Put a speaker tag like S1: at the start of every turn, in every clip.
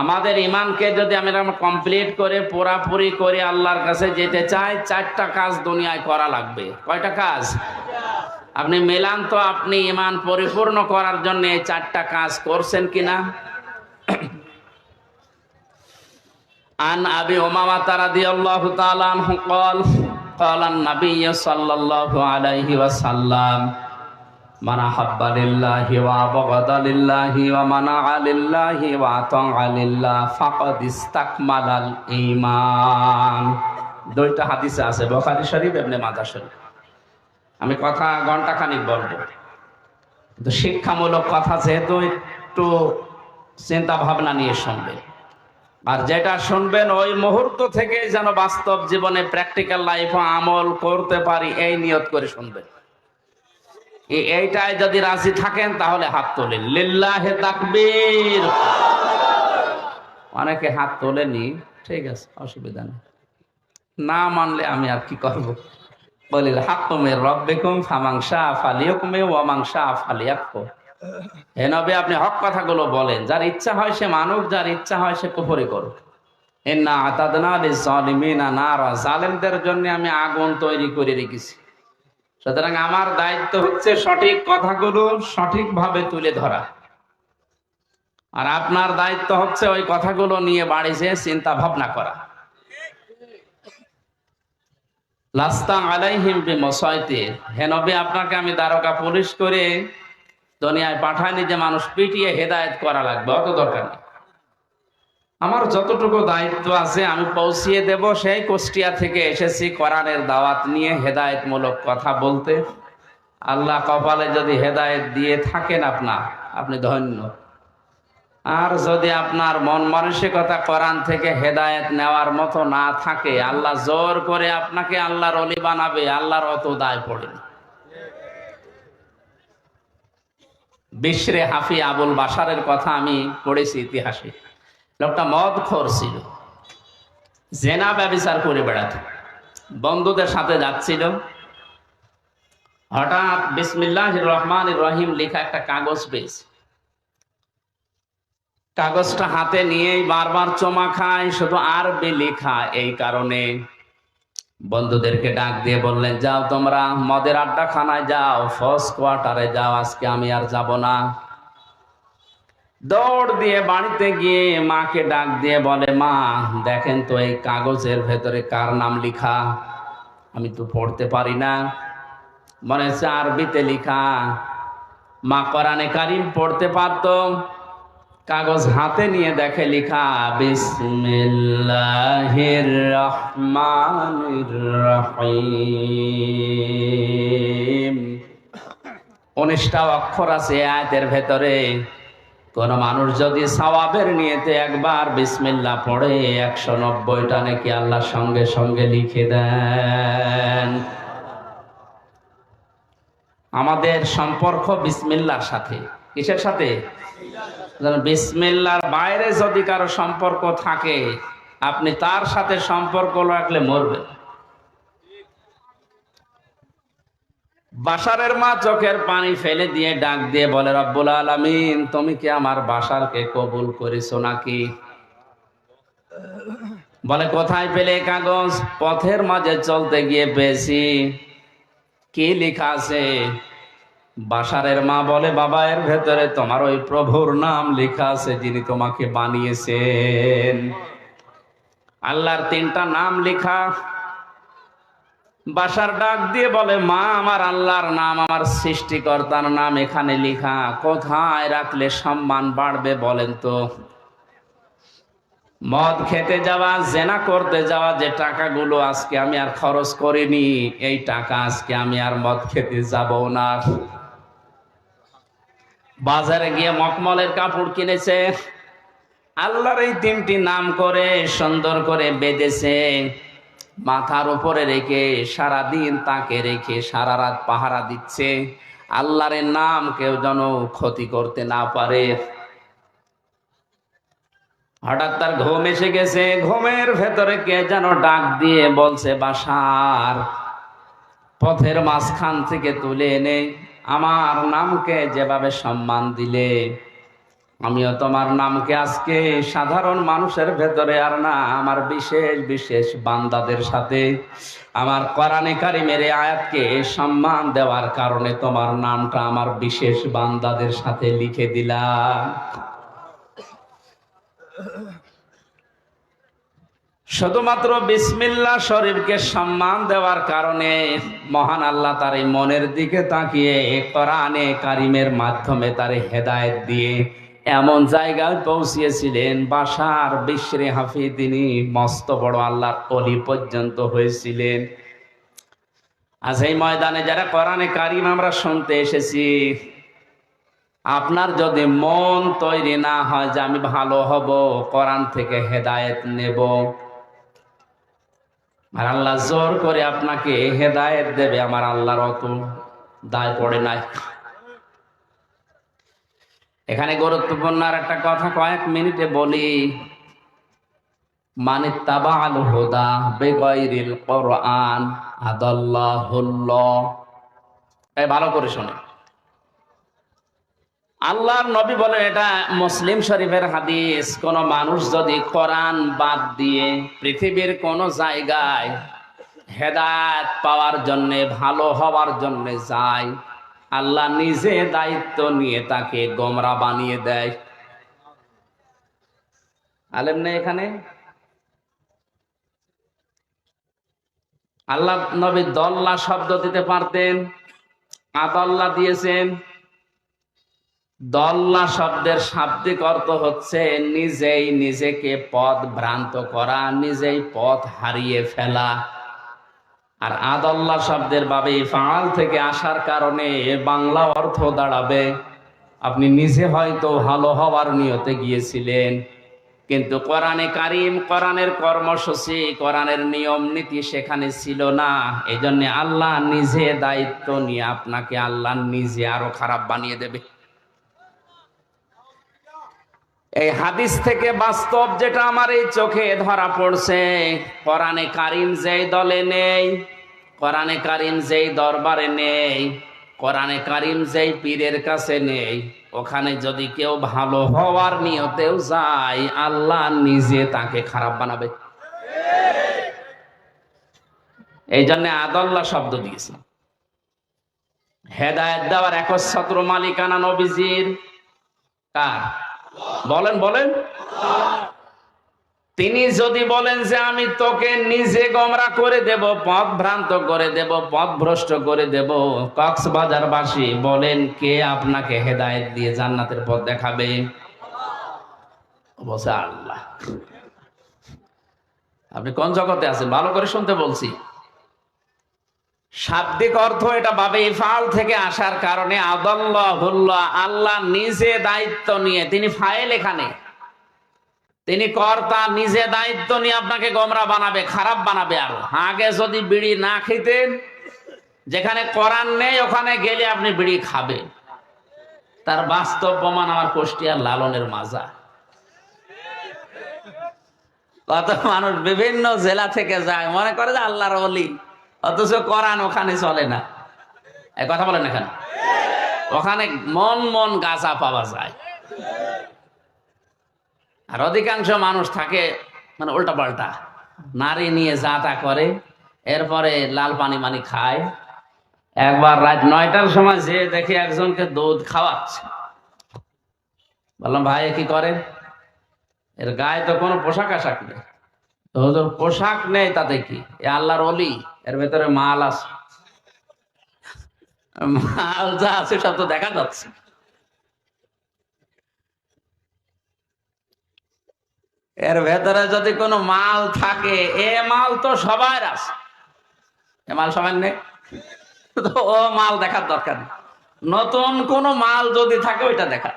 S1: আমাদের ইমানকে যদি আমরা কমপ্লিট করে পুরাপুরি করে আল্লাহর কাছে যেতে চাই চারটা কাজ দুনিয়ায় করা লাগবে কয়টা কাজ আপনি মেলান তো আপনি ইমান পরিপূর্ণ করার জন্য এই চারটা কাজ করছেন কিনা আন আবি ওমামা তারা আল্লাহ তালান কল কলান নাবি সাল্লাল্লাহু আলাইহি ওয়াসাল্লাম মানা হাব্বালিল্লাহি ওয়া বগদালিল্লাহি ওয়া মানা আলিল্লাহি ওয়া তাআলিল্লাহ ফাকাদ ইসতাকমালাল ঈমান দুইটা হাদিসে আছে বুখারী শরীফ ইবনে মাজাহ শরীফ আমি কথা ঘন্টা খানিক বলবো কিন্তু শিক্ষামূলক কথা যেহেতু একটু চিন্তা ভাবনা নিয়ে শুনবে আর যেটা শুনবেন ওই মুহূর্ত থেকে যেন বাস্তব জীবনে প্র্যাকটিক্যাল লাইফ আমল করতে পারি এই নিয়ত করে শুনবেন এইটাই যদি রাজি থাকেন তাহলে হাত তোলেন লিল্লাহে তাকবীর অনেকে হাত তোলেনি ঠিক আছে অসুবিধা নেই না মানলে আমি আর কি করব হাত তুমি রব্বিকুম ফামাংসা ফালিয়কুমে ওয়ামাংসা ফালিয়াক্ষ হে নবী আপনি হক কথাগুলো বলেন যার ইচ্ছা হয় সে মানুক যার ইচ্ছা হয় সে কুফরি করুক এন্না আতাদনা লিজালিমিনা নারা জালেমদের জন্য আমি আগুন তৈরি করে রেখেছি সুতরাং আমার দায়িত্ব হচ্ছে সঠিক কথাগুলো ভাবে তুলে ধরা আর আপনার দায়িত্ব হচ্ছে ওই কথাগুলো নিয়ে বাড়িছে চিন্তা ভাবনা করা লাস্তা আলাইহিম বি মসাইতে আপনাকে আমি দ্বারকা পুলিশ করে দুনিয়ায় পাঠাইনি যে মানুষ পিটিয়ে হেদায়েত করা লাগবে অত দরকার নেই আমার যতটুকু দায়িত্ব আছে আমি পৌঁছিয়ে দেব সেই কুষ্টিয়া থেকে এসেছি কোরআনের দাওয়াত নিয়ে হেদায়তমূলক কথা বলতে আল্লাহ কপালে যদি হেদায়ত দিয়ে থাকেন আপনার আপনি ধন্য আর যদি আপনার মন মানসিকতা কোরআন থেকে হেদায়ত নেওয়ার মতো না থাকে আল্লাহ জোর করে আপনাকে আল্লাহর অলি বানাবে আল্লাহর অত দায় পড়ে বিশ্রে হাফি আবুল বাসারের কথা আমি পড়েছি ইতিহাসে লোকটা মদ খোর ছিল জেনা ব্যবচার করে বেড়াত বন্ধুদের সাথে যাচ্ছিল হঠাৎ বিসমিল্লাহ রহমান রহিম লেখা একটা কাগজ পেয়েছে কাগজটা হাতে নিয়ে বারবার চমা খায় শুধু আরবি লেখা এই কারণে বন্ধুদেরকে ডাক দিয়ে বললেন যাও তোমরা মদের আড্ডা খানায় যাও ফার্স্ট কোয়ার্টারে যাও আজকে আমি আর যাব না দৌড় দিয়ে বাড়িতে গিয়ে মাকে ডাক দিয়ে বলে মা দেখেন তো এই কাগজের ভেতরে কার নাম লিখা আমি তো পড়তে পারি না মনে হচ্ছে আরবিতে লিখা মা কোরআনে কারিম পড়তে পারত কাগজ হাতে নিয়ে দেখে লিখা বিসমিল্লাহির রহমানির রহিম উনিশটা অক্ষর আছে আয়াতের ভেতরে কোন মানুষ যদি সাওয়াবের নিয়েতে একবার বিসমিল্লা পড়ে একশো নব্বইটা নাকি আল্লাহ সঙ্গে সঙ্গে লিখে দেন আমাদের সম্পর্ক বিসমিল্লার সাথে কিসের সাথে বিসমিল্লার বাইরে যদি কারো সম্পর্ক থাকে আপনি তার সাথে সম্পর্ক রাখলে মরবেন বাসারের মা চোখের পানি ফেলে দিয়ে ডাক দিয়ে বলে রব্বুল আলমিন তুমি কি আমার বাসারকে কবুল করেছো নাকি বলে কোথায় পেলে কাগজ পথের মাঝে চলতে গিয়ে পেয়েছি কি লেখা আছে বাসারের মা বলে বাবা এর ভেতরে তোমার ওই প্রভুর নাম লেখা আছে যিনি তোমাকে বানিয়েছেন আল্লাহর তিনটা নাম লেখা বাসার ডাক দিয়ে বলে মা আমার আল্লাহর নাম আমার সৃষ্টিকর্তার নাম এখানে লিখা কোথায় রাখলে সম্মান বাড়বে বলেন তো মদ খেতে যাওয়া জেনা করতে যাওয়া যে টাকাগুলো আজকে আমি আর খরচ করিনি এই টাকা আজকে আমি আর মদ খেতে যাব না বাজারে গিয়ে মকমলের কাপড় কিনেছে আল্লাহর এই তিনটি নাম করে সুন্দর করে বেঁধেছে মাথার উপরে রেখে সারা দিন তাকে রেখে সারা রাত পাহারা দিচ্ছে আল্লাহর নাম কেউ যেন ক্ষতি করতে না পারে হঠাৎ তার ঘুম এসে গেছে ঘুমের ভেতরে কে যেন ডাক দিয়ে বলছে বাসার পথের মাঝখান থেকে তুলে এনে আমার নামকে যেভাবে সম্মান দিলে আমিও তোমার নামকে আজকে সাধারণ মানুষের ভেতরে আর না আমার বিশেষ বিশেষ বান্দাদের সাথে আমার কোরআনে কারিমের আয়াতকে সম্মান দেওয়ার কারণে তোমার নামটা আমার বিশেষ বান্দাদের সাথে লিখে দিলা শুধুমাত্র বিসমিল্লা শরীফকে সম্মান দেওয়ার কারণে মহান আল্লাহ তার এই মনের দিকে তাকিয়ে কোরআনে কারিমের মাধ্যমে তার হেদায়ত দিয়ে এমন জায়গায় পৌঁছিয়েছিলেন বাসার বিশ্রে হাফি তিনি মস্ত বড় আল্লাহর অলি পর্যন্ত হয়েছিলেন আজ এই ময়দানে যারা কোরআনে কারিম আমরা শুনতে এসেছি আপনার যদি মন তৈরি না হয় যে আমি ভালো হব কোরআন থেকে হেদায়েত নেব আর আল্লাহ জোর করে আপনাকে হেদায়েত দেবে আমার আল্লাহর অত দায় পড়ে নাই এখানে গুরুত্বপূর্ণ আর একটা কথা কয়েক মিনিটে বলি মানে তাবাল হুদা বেগরিল কোরআন আদাল্লাহুল্লাহ তাই ভালো করে শোনে আল্লাহর নবী বলেন এটা মুসলিম শরীফের হাদিস কোন মানুষ যদি কোরআন বাদ দিয়ে পৃথিবীর কোন জায়গায় হেদায়ত পাওয়ার জন্য ভালো হওয়ার জন্য যায় আল্লাহ নিজে দায়িত্ব নিয়ে তাকে গমরা বানিয়ে দেয় আলেম নেই এখানে আল্লাহ নবী দল্লা শব্দ দিতে পারতেন আদল্লা দিয়েছেন দল্লা শব্দের শাব্দিক অর্থ হচ্ছে নিজেই নিজেকে পথ ভ্রান্ত করা নিজেই পথ হারিয়ে ফেলা আর আদাল্লা শব্দের বাবে ফাল থেকে আসার কারণে বাংলা অর্থ দাঁড়াবে আপনি নিজে হয়তো ভালো হওয়ার নিয়তে গিয়েছিলেন কিন্তু কোরআনে কারিম কোরআনের কর্মসূচি কোরআনের নিয়ম নীতি সেখানে ছিল না এই আল্লাহ নিজে দায়িত্ব নিয়ে আপনাকে আল্লাহ নিজে আরো খারাপ বানিয়ে দেবে এই হাদিস থেকে বাস্তব যেটা আমার এই চোখে ধরা পড়ছে কোরআনে কারিম যেই দলে নেই কোরআনে কারিম যেই দরবারে নেই কোরআনে কারিম যেই পীরের কাছে নেই ওখানে যদি কেউ ভালো হওয়ার নিয়তেও যায় আল্লাহ নিজে তাকে খারাপ বানাবে এই জন্য আদল্লা শব্দ দিয়েছে হেদায়ত দেওয়ার ছত্র মালিকানা নবীজির কার বলেন বলেন তিনি যদি বলেন যে আমি তোকে নিজে গমরা করে দেব পথ ভ্রান্ত করে দেব পথ ভ্রষ্ট করে দেব কক্সবাজারবাসী বলেন কে আপনাকে হেদায়েত দিয়ে জান্নাতের পথ দেখাবে আল্লাহ আপনি কোন জগতে আছেন ভালো করে শুনতে বলছি শাব্দিক অর্থ এটা বাবে ইফাল থেকে আসার কারণে আদল্লাহুল্লাহ আল্লাহ নিজে দায়িত্ব নিয়ে তিনি ফাইল এখানে তিনি কর্তা নিজে দায়িত্ব নিয়ে আপনাকে গমরা বানাবে খারাপ বানাবে আরো আগে যদি বিড়ি না খেতেন যেখানে করান নেই ওখানে গেলে আপনি বিড়ি খাবে তার বাস্তব প্রমাণ আমার কুষ্টিয়ার লালনের মাজা কত মানুষ বিভিন্ন জেলা থেকে যায় মনে করে যে আল্লাহর অলি অথচ কোরআন ওখানে চলে না এ কথা বলেন এখানে ওখানে মন মন গাছা পাওয়া যায় আর অধিকাংশ মানুষ থাকে মানে উল্টা পাল্টা নারী নিয়ে যা তা করে এরপরে লাল পানি মানি খায় একবার রাত নয়টার সময় যে দেখে একজনকে দুধ খাওয়াচ্ছে বললাম ভাই কি করে এর গায়ে তো কোনো পোশাক আশাক নেই তো হজুর পোশাক নেই তাতে কি এ আল্লাহর অলি এর ভেতরে মাল আছে মাল যা আছে সব তো দেখা যাচ্ছে এর ভেতরে যদি কোনো মাল থাকে এ মাল তো সবার আছে এ মাল সবার নেই তো ও মাল দেখার দরকার নতুন কোন মাল যদি থাকে ওইটা দেখা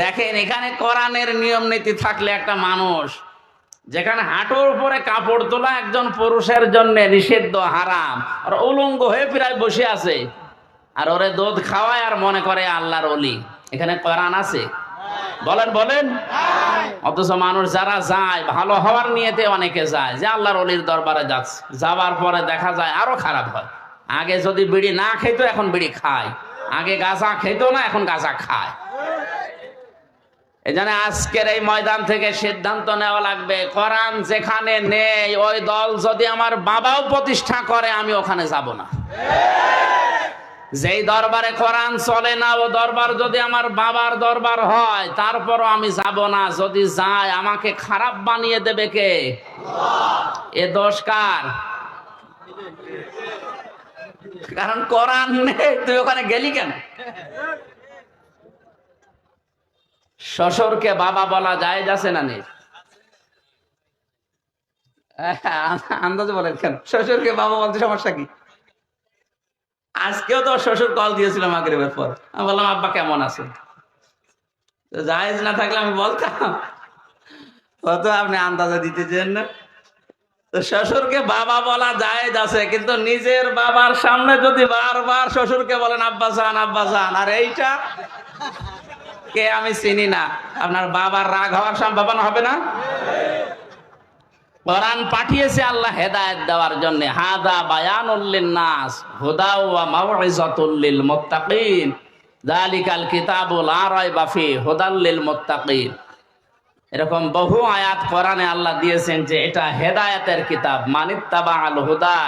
S1: দেখেন এখানে কোরআনের নিয়ম নীতি থাকলে একটা মানুষ যেখানে হাঁটুর উপরে কাপড় তোলা একজন পুরুষের জন্য নিষিদ্ধ হারাম আর উলঙ্গ হয়ে প্রায় বসে আছে আর ওরে দুধ খাওয়ায় আর মনে করে আল্লাহর অলি এখানে কোরআন আছে বলেন বলেন অথচ মানুষ যারা যায় ভালো হওয়ার নিয়েতে অনেকে যায় যে আল্লাহর অলির দরবারে যাচ্ছে যাওয়ার পরে দেখা যায় আরো খারাপ হয় আগে যদি বিড়ি না খেত এখন বিড়ি খায় আগে গাছা খেত না এখন গাছা খায় এজন্য আজকের এই ময়দান থেকে সিদ্ধান্ত নেওয়া লাগবে কোরআন যেখানে নেই ওই দল যদি আমার বাবাও প্রতিষ্ঠা করে আমি ওখানে যাব না যেই দরবারে কোরআন চলে না ও দরবার যদি আমার বাবার দরবার হয় তারপরও আমি যাব না যদি যায় আমাকে খারাপ বানিয়ে দেবে কে এ দোষ কার কারণ কোরআন নেই তুই ওখানে গেলি কেন শ্বশুরকে বাবা বলা যায় আছে না নেই আন্দাজে বলেন কেন শ্বশুরকে বাবা বলতে সমস্যা কি আজকেও তো শ্বশুর কল দিয়েছিলাম আগের পর আমি বললাম আব্বা কেমন আছে জায়েজ না থাকলে আমি বলতাম কত আপনি আন্দাজে দিতেছেন শ্বশুরকে বাবা বলা জায়েজ আছে কিন্তু নিজের বাবার সামনে যদি বারবার শ্বশুরকে বলেন আব্বা জান আব্বা জান আর এইটা কে আমি চিনি না আপনার বাবার রাগ হওয়ার সম্ভাবনা হবে না কোরআন পাঠিয়েছে আল্লাহ হেদায়ত দেওয়ার জন্য হাদা বায়ান উল্লিন নাস হুদা ওয়া মাউইজাতুল মুত্তাকিন জালিকাল কিতাবুল লা রাইবা ফি হুদাল লিল মুত্তাকিন এরকম বহু আয়াত কোরআনে আল্লাহ দিয়েছেন যে এটা হেদায়েতের কিতাব মানিত্তাবা আল হুদা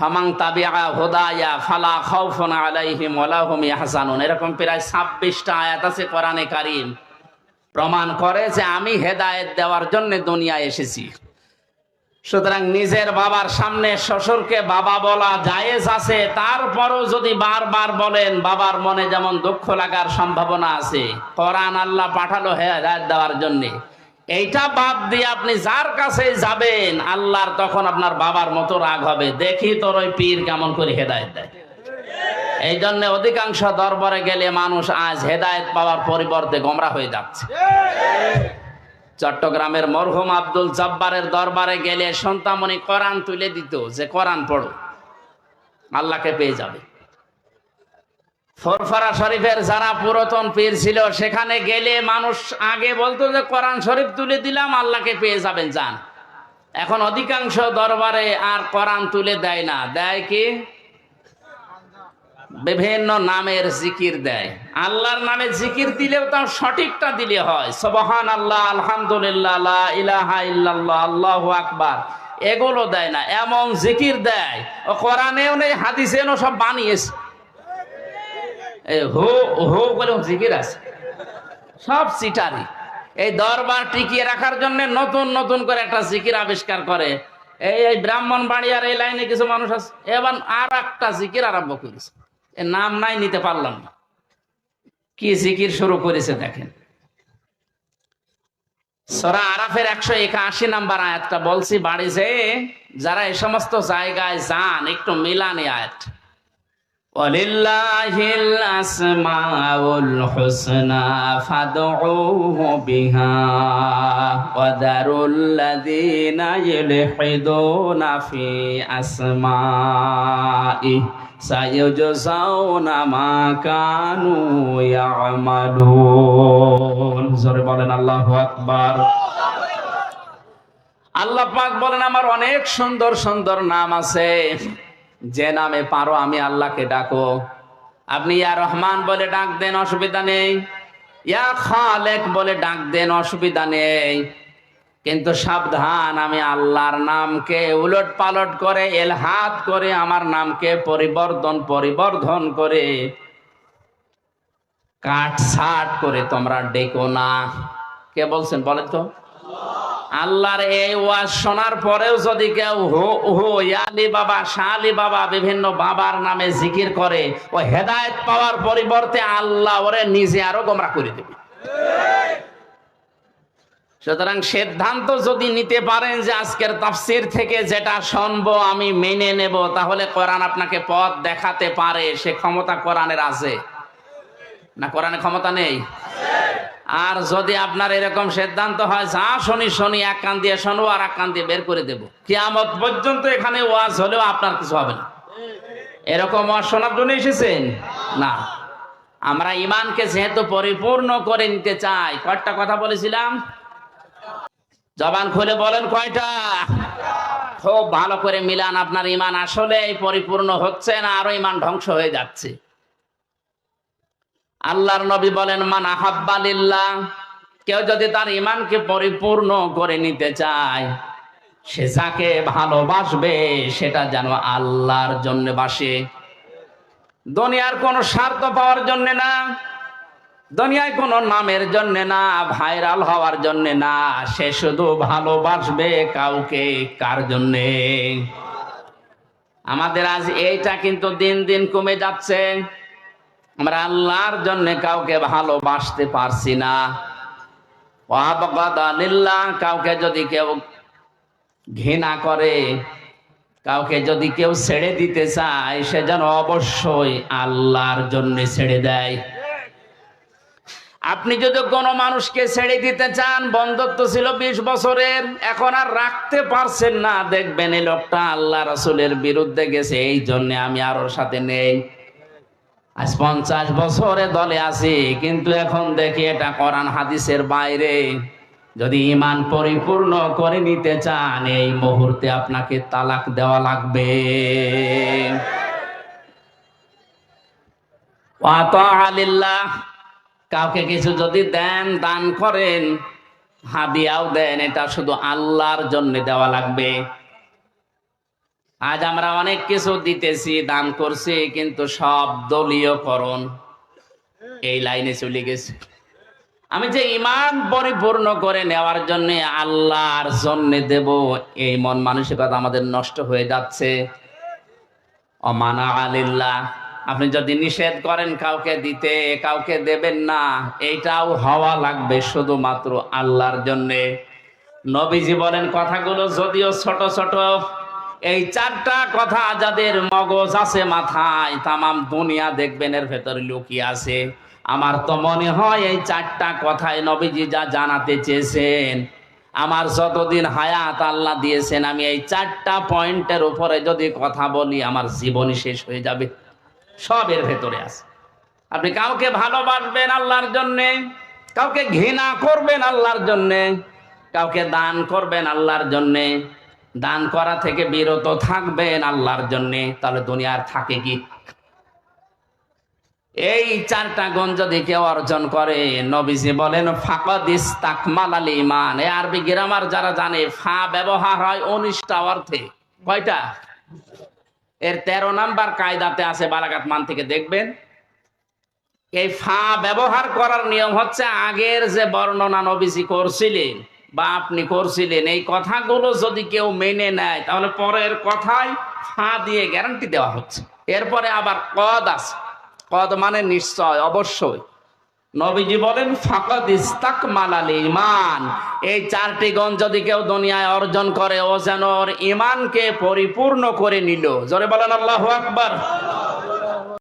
S1: ফামাং তাবিআ হুদায়া ফালা খাউফুন আলাইহিম ওয়ালা হুম ইয়াহজানুন এরকম প্রায় 26টা আয়াত আছে কোরআনে কারীম প্রমাণ করে যে আমি হেদায়েত দেওয়ার জন্য দুনিয়ায় এসেছি সুতরাং নিজের বাবার সামনে শ্বশুরকে বাবা বলা জায়েজ আছে তারপরও যদি বারবার বলেন বাবার মনে যেমন দুঃখ লাগার সম্ভাবনা আছে কোরআন আল্লাহ পাঠালো হেদায়েত দেওয়ার জন্যে এইটা বাদ দিয়ে আপনি যার কাছে যাবেন আল্লাহর তখন আপনার বাবার মতো রাগ হবে দেখি তোর ওই পীর কেমন করে হেদায়ত দেয় এই জন্য অধিকাংশ দরবারে গেলে মানুষ আজ হেদায়ত পাওয়ার পরিবর্তে গোমরা হয়ে যাচ্ছে চট্টগ্রামের মরহুম আব্দুল জব্বারের দরবারে গেলে সন্তামণি কোরআন তুলে দিত যে কোরআন পড়ো আল্লাহকে পেয়ে যাবে সরফারা শরীফের যারা পুরাতন পীর ছিল সেখানে গেলে মানুষ আগে বলতো যে কোরআন শরীফ তুলে দিলাম আল্লাহকে পেয়ে যাবেন যান এখন অধিকাংশ দরবারে আর কোরআন তুলে দেয় না দেয় কি বিভিন্ন নামের জিকির দেয় আল্লাহর নামে জিকির দিলেও তার সঠিকটা দিলে হয় সবহান আল্লাহ আলহামদুলিল্লাহ ইলাহা ইল্লাল্লাহ আল্লাহ আকবার এগুলো দেয় না এমন জিকির দেয় ও কোরআনেও নেই হাদিসেনও সব বানিয়েছে সব চিটারি এই দরবার টিকিয়ে রাখার জন্য নতুন নতুন করে একটা জিকির আবিষ্কার করে এই এই ব্রাহ্মণ বাড়িয়ার এই লাইনে কিছু মানুষ আছে এবার আর একটা জিকির আরম্ভ করেছে এ নাম নাই নিতে পারলাম না কি জিকির শুরু করেছে দেখেন সরা আরাফের একশো একাশি নাম্বার আয়াতটা বলছি বাড়ি যে যারা এই সমস্ত জায়গায় যান একটু মিলানি আয়াত ولله الأسماء الحسنى فادعوه بها وذروا الذين يلحدون في أسمائه سيجزون ما كانوا يعملون زر بولن الله أكبر আল্লাহ পাক বলেন আমার অনেক সুন্দর সুন্দর নাম আছে যে নামে পারো আমি আল্লাহকে ডাকো আপনি ইয়া রহমান বলে ডাক দেন অসুবিধা নেই ইয়া খালেক বলে ডাক দেন অসুবিধা নেই কিন্তু সাবধান আমি আল্লাহর নামকে উলট পালট করে এলহাত করে আমার নামকে পরিবর্তন পরিবর্ধন করে কাট সাট করে তোমরা ডেকো না কে বলছেন বলেন তো আল্লাহর এই ওয়াজ শোনার পরেও যদি কেউ হো হো ইয়ালি বাবা শালি বাবা বিভিন্ন বাবার নামে জিকির করে ও হেদায়েত পাওয়ার পরিবর্তে আল্লাহ ওরে নিজে আরো গোমরা করে দেবে সুতরাং সিদ্ধান্ত যদি নিতে পারেন যে আজকের তাফসির থেকে যেটা শুনব আমি মেনে নেব তাহলে কোরআন আপনাকে পথ দেখাতে পারে সে ক্ষমতা কোরআনের আছে না কোরআনে ক্ষমতা নেই আছে আর যদি আপনার এরকম সিদ্ধান্ত হয় যা শনি শনি এক কান দিয়ে শোনো আর এক কান দিয়ে বের করে দেবো কিয়ামত পর্যন্ত এখানে ওয়াজ হলেও আপনার কিছু হবে না এরকম ওয়াজ শোনার জন্য এসেছেন না আমরা ইমানকে যেহেতু পরিপূর্ণ করে নিতে চাই কয়টা কথা বলেছিলাম জবান খুলে বলেন কয়টা খুব ভালো করে মিলান আপনার ইমান আসলে পরিপূর্ণ হচ্ছে না আরো ইমান ধ্বংস হয়ে যাচ্ছে আল্লাহর নবী বলেন মান আহাব্বালিল্লাহ কেউ যদি তার ইমানকে পরিপূর্ণ করে নিতে চায় সে যাকে ভালোবাসবে সেটা যেন আল্লাহর জন্য বাসে দুনিয়ার কোন স্বার্থ পাওয়ার জন্য না দুনিয়ায় কোনো নামের জন্য না ভাইরাল হওয়ার জন্য না সে শুধু ভালোবাসবে কাউকে কার জন্যে আমাদের আজ এইটা কিন্তু দিন দিন কমে যাচ্ছে আমরা আল্লাহর জন্য কাউকে ভালোবাসতে পারছি না কাউকে যদি কেউ ঘৃণা করে কাউকে যদি কেউ ছেড়ে দিতে চায় সে যেন অবশ্যই আল্লাহর জন্য ছেড়ে দেয় আপনি যদি কোনো মানুষকে ছেড়ে দিতে চান বন্ধত্ব ছিল বিশ বছরের এখন আর রাখতে পারছেন না দেখবেন এই লোকটা আল্লাহ রসুলের বিরুদ্ধে গেছে এই জন্য আমি আরো সাথে নেই আজ পঞ্চাশ বছরে দলে আছি কিন্তু এখন দেখি এটা কোরআন হাদিসের বাইরে যদি ইমান পরিপূর্ণ করে নিতে চান এই মুহূর্তে আপনাকে তালাক দেওয়া লাগবে আলিল্লাহ কাউকে কিছু যদি দেন দান করেন হাদিয়াও দেন এটা শুধু আল্লাহর জন্য দেওয়া লাগবে আজ আমরা অনেক কিছু দিতেছি দান করছি কিন্তু সব দলীয়করণ এই লাইনে চলে গেছে আমি যে ইমান পরিপূর্ণ করে নেওয়ার জন্য আল্লাহর জন্য দেব এই মন মানসিকতা আমাদের নষ্ট হয়ে যাচ্ছে অমানা আলিল্লাহ আপনি যদি নিষেধ করেন কাউকে দিতে কাউকে দেবেন না এইটাও হওয়া লাগবে শুধুমাত্র আল্লাহর জন্যে নবীজি বলেন কথাগুলো যদিও ছোট ছোট এই চারটা কথা যাদের মগজ আছে মাথায় তামাম দুনিয়া দেখবেন এর ভেতরে লুকি আছে আমার তো মনে হয় এই চারটা কথায় নবীজি যা জানাতে চেয়েছেন আমার যতদিন হায়াত আল্লাহ দিয়েছেন আমি এই চারটা পয়েন্টের উপরে যদি কথা বলি আমার জীবনই শেষ হয়ে যাবে সব এর ভেতরে আছে আপনি কাউকে ভালোবাসবেন আল্লাহর জন্যে কাউকে ঘৃণা করবেন আল্লাহর জন্যে কাউকে দান করবেন আল্লাহর জন্যে দান করা থেকে বিরত থাকবেন আল্লাহর জন্য তাহলে দুনিয়ার থাকে কি এই চারটা গুণ যদি কেউ অর্জন করে নবীজি বলেন ইমান আরবি গ্রামার যারা জানে ফা ব্যবহার হয় অর্থে কয়টা এর তেরো নাম্বার কায়দাতে আছে বালাঘাত মান থেকে দেখবেন এই ফা ব্যবহার করার নিয়ম হচ্ছে আগের যে বর্ণনা নবীজি করছিলেন বা আপনি করছিলেন এই কথাগুলো যদি কেউ মেনে নেয় তাহলে পরের কথায় ফা দিয়ে গ্যারান্টি দেওয়া হচ্ছে এরপরে আবার কদ আছে কদ মানে নিশ্চয় অবশ্যই নবীজি বলেন ফাকদ ইস্তাক মালাল ইমান এই চারটি গণ যদি কেউ দুনিয়ায় অর্জন করে ও যেন ইমানকে পরিপূর্ণ করে নিল জোরে বলেন আল্লাহ আকবার